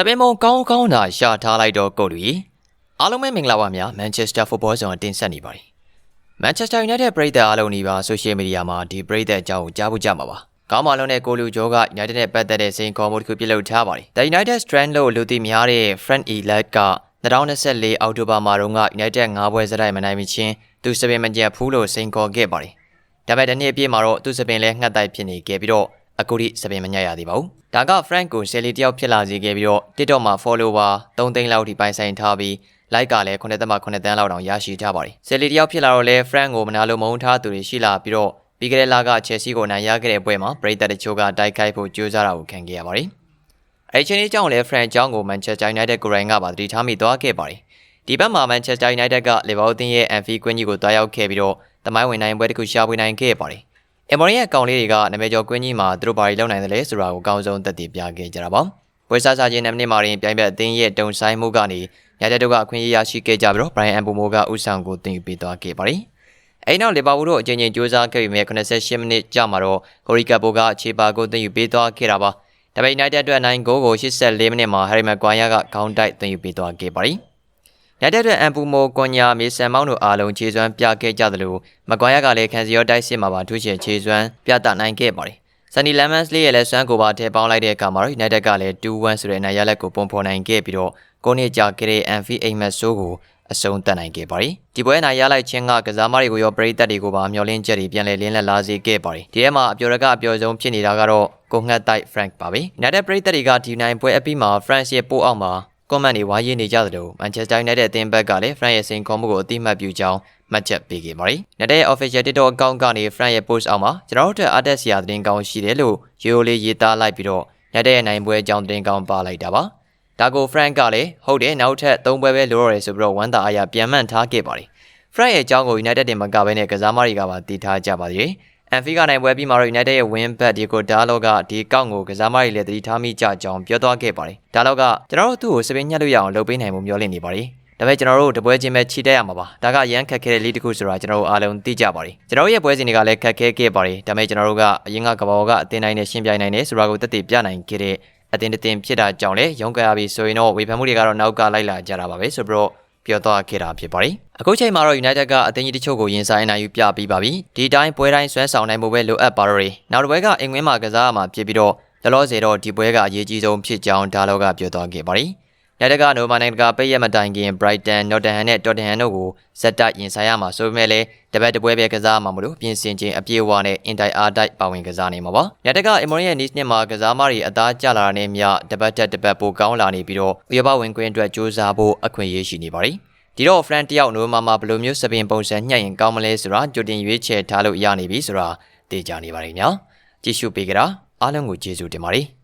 စပင်မုံကောင်းကောင်းသာရှာထားလိုက်တော့ကိုလူကြီးအားလုံးပဲမင်္ဂလာပါများမန်ချက်စတာဖုတ်ဘောဇုံတင်ဆက်နေပါတယ်မန်ချက်စတာယူနိုက်တက်ပရိသတ်အားလုံးဒီပါဆိုရှယ်မီဒီယာမှာဒီပရိသတ်အကြောင်းကိုကြားဖို့ကြမှာပါကောင်းပါလုံးနဲ့ကိုလူဂျိုးက United နဲ့ပတ်သက်တဲ့စိန်ခေါ်မှုတစ်ခုပြုလုပ်ထားပါတယ် The United Strand လို့လူသိများတဲ့ Frank Elak က2024အောက်တိုဘာမှာတော့ United ၅ပွဲစတိုက်မနိုင်မချင်းသူစပင်မကြက်ဖူးလို့စိန်ခေါ်ခဲ့ပါတယ်ဒါပေမဲ့ဒီနေ့အပြည့်မှာတော့သူစပင်လဲငှက်တိုက်ဖြစ်နေခဲ့ပြီးတော့ အခုထိစပင်မညက်ရသေးပါဘူး။ဒါက Frank ကိုဆယ်လီတယောက်ဖြစ်လာစေခဲ့ပြီးတော့ TikTok မှာ follower 3သိန်းလောက်ထိပိုင်ဆိုင်ထားပြီး like ကလည်း9.9တန်းလောက်တောင်ရရှိထားပါတယ်။ဆယ်လီတယောက်ဖြစ်လာတော့လဲ Frank ကိုမနာလိုမုန်းထားသူတွေရှိလာပြီးတော့ပြီးခဲ့တဲ့လက Chelsea ကိုနိုင်ရခဲ့တဲ့ပွဲမှာပရိသတ်တချို့ကတိုက်ခိုက်ဖို့ကြိုးစားတာကိုခံခဲ့ရပါတယ်။အဲဒီချိန်လေးကြောင့်လည်း Frank ကြောင့်ကို Manchester United ကိုရိုင်းကပါတတိထားမိသွားခဲ့ပါတယ်။ဒီဘက်မှာ Manchester United က Liverpool ရဲ့ Anfield ကွင်းကြီးကိုတွားရောက်ခဲ့ပြီးတော့တမိုင်းဝင်နိုင်ပွဲတစ်ခုရှာဖွေနိုင်ခဲ့ပါတယ်။ အမေရိရဲ့ကောင်လေးတွေကနာမည်ကျော်ကွင်းကြီးမှာသူတို့ဘာတွေလုပ်နိုင်တယ်လဲဆိုတာကိုအကောင်းဆုံးသက်သေပြခဲ့ကြတာပါ။ပွဲစားစားချင်းနမိနစ်မှာရင်ပြိုင်ဘက်အသင်းရဲ့တုံဆိုင်မှုကနေညတဲ့တို့ကအခွင့်အရေးရရှိခဲ့ကြပြီးတော့ Brian Mbomo ကဥဆောင်ကိုတင်ယူပေးသွားခဲ့ပါတယ်။အဲဒီနောက်လီဗာပူးတို့အကြိမ်ကြိမ်ကြိုးစားခဲ့ပြီးမြဲ88မိနစ်ကြာမှာတော့ဂိုရီကပ်ပိုကအခြေပါကိုတင်ယူပေးသွားခဲ့တာပါ။ဒါပေမဲ့ United အတွက်နိုင်ဂိုးကို84မိနစ်မှာ Harry Maguire ကခေါင်းတိုက်တင်ယူပေးသွားခဲ့ပါတယ်။ လက်တက်တဲ့အန်ပူမိုကွန်ညာမေဆန်မောင်းတို့အားလုံးခြေစွမ်းပြခဲ့ကြသလိုမကွာရကလည်းခံစီရောတိုက်စစ်မှာပါထူးချင်ခြေစွမ်းပြသနိုင်ခဲ့ပါတယ်။ဆန်နီလမ်မန်စ်လေးရဲ့လည်းစွမ်းကိုပါထည့်ပေါင်းလိုက်တဲ့အခါမှာတော့ United ကလည်း2-1ဆိုတဲ့အနိုင်ရလက်ကိုပုံဖော်နိုင်ခဲ့ပြီးတော့ကိုနှစ်ကြာခဲ့တဲ့အန်ဖီအိမ်မက်ဆိုးကိုအဆုံးသတ်နိုင်ခဲ့ပါတယ်။ဒီပွဲနိုင်ရလိုက်ခြင်းကကစားမတွေကိုရောပရိသတ်တွေကိုပါမျှော်လင့်ချက်တွေပြန်လည်လင်းလက်လာစေခဲ့ပါတယ်။ဒီထဲမှာအပျော်ရကအပျော်ဆုံးဖြစ်နေတာကတော့ကိုငှက်တိုက် Frank ပါပဲ။ United ပရိသတ်တွေကဒီနိုင်ပွဲအပြီးမှာ France ရဲ့ပို့အောက်မှာ ကွန်မန့်တွေဝါရေးနေကြသလိုမန်ချက်စတာယူနိုက်တက်အသင်းဘက်ကလည်းဖရန့်ရဲ့စိန်ခေါ်မှုကိုအတိမတ်ပြုကြောင်းမှတ်ချက်ပေးခဲ့ပါတယ်။နတဲ့ official TikTok account ကနေဖရန့်ရဲ့ post အောက်မှာကျွန်တော်တို့အတွက်အားတက်စရာသတင်းကောင်းရှိတယ်လို့ရိုးရိုးလေးရေးသားလိုက်ပြီးတော့ညတဲ့ရဲ့နိုင်ပွဲအကြောင်းသတင်းကောင်းပါလိုက်တာပါ။ဒါကို Frank ကလည်းဟုတ်တယ်နောက်ထပ်၃ပွဲပဲလိုတော့ရဆိုပြီးတော့ဝမ်းသာအားရပြန်မှန်ထားခဲ့ပါတယ်။ Frank ရဲ့အကြောင်းကို United တင်မကဘဲနဲ့ကစားမတွေကပါတည်ထားကြပါသေးတယ်။ အန်ဖီကနိုင်ပွဲပြီးမှာတော့ United ရဲ့ win bet ဒီကိုဒါလော့ကဒီကောက်ကိုကစားမတွေလည်းတတိထားမိကြကြောင်းပြောသွားခဲ့ပါတယ်။ဒါလော့ကကျွန်တော်တို့သူ့ကိုစပင်းညှက်လို့ရအောင်လုပ်ပေးနိုင်မှုမျှော်လင့်နေပါတယ်။ဒါပေမဲ့ကျွန်တော်တို့တပွဲချင်းပဲခြိတက်ရမှာပါ။ဒါကရန်ခက်ခဲတဲ့လိတစ်ခုဆိုတာကျွန်တော်တို့အားလုံးသိကြပါတယ်။ကျွန်တော်ရဲ့ပွဲစဉ်တွေကလည်းခက်ခဲခဲ့ပါတယ်။ဒါပေမဲ့ကျွန်တော်တို့ကအရင်ကကဘာပေါ်ကအတင်းတိုင်းနဲ့ရှင်းပြနိုင်တယ်ဆိုတာကိုသက်သေပြနိုင်ခဲ့တဲ့အတင်းတင်းဖြစ်တာကြောင့်လည်းရုန်းကန်ရပြီဆိုရင်တော့ဝေဖန်မှုတွေကတော့နောက်ကလိုက်လာကြတာပါပဲဆိုပြီးတော့ပြောသွားခဲ့တာဖြစ်ပါတယ်။ အခုချိန်မှာတော့ United ကအသင်းကြီးတချို့ကိုရင်ဆိုင်နိုင်ယူပြပြီးပါပြီ။ဒီတိုင်းပွဲတိုင်းဆွဲဆောင်နိုင်ဖို့ပဲလိုအပ်ပါတော့တယ်။နောက်တစ်ပွဲကအင်္ဂွင်းမှာကစားရမှာဖြစ်ပြီးတော့လောလောဆယ်တော့ဒီပွဲကအရေးကြီးဆုံးဖြစ်ကြောင်းဒါလောကပြောသွားခဲ့ပါတယ်။ United ကနိုမာနိုင်တကပိတ်ရမတိုင်ခင် Brighton, Nottingham နဲ့ Tottenham တို့ကိုဇက်တိုက်ရင်ဆိုင်ရမှာဆိုပေမဲ့လည်းတပတ်တပွဲပဲကစားမှာမလို့ပြင်ဆင်ခြင်းအပြည့်အဝနဲ့ Inter အားတိုက်ပါဝင်ကစားနေမှာပါ။ United က Emory ရဲ့ Nice နှစ်မှာကစားမတွေအသားကျလာတာနဲ့မျှတပတ်တက်တပတ်ပိုကောင်းလာနေပြီးတော့ဥရောပဝင်ခွင့်အတွက်စ조사ဖို့အခွင့်အရေးရှိနေပါတယ်။ ဒီတော့ Fran တယောက်နိုမာမှာဘယ်လိုမျိုးစပင်ပုံစံညှက်ရင်ကောင်းမလဲဆိုတာကြိုတင်ရွေးချယ်ထားလို့ရနေပြီဆိုတာသိကြနေပါတယ်ညာ။ကြည့်ရှုပေးကြတာအားလုံးကိုကျေးဇူးတင်ပါတယ်။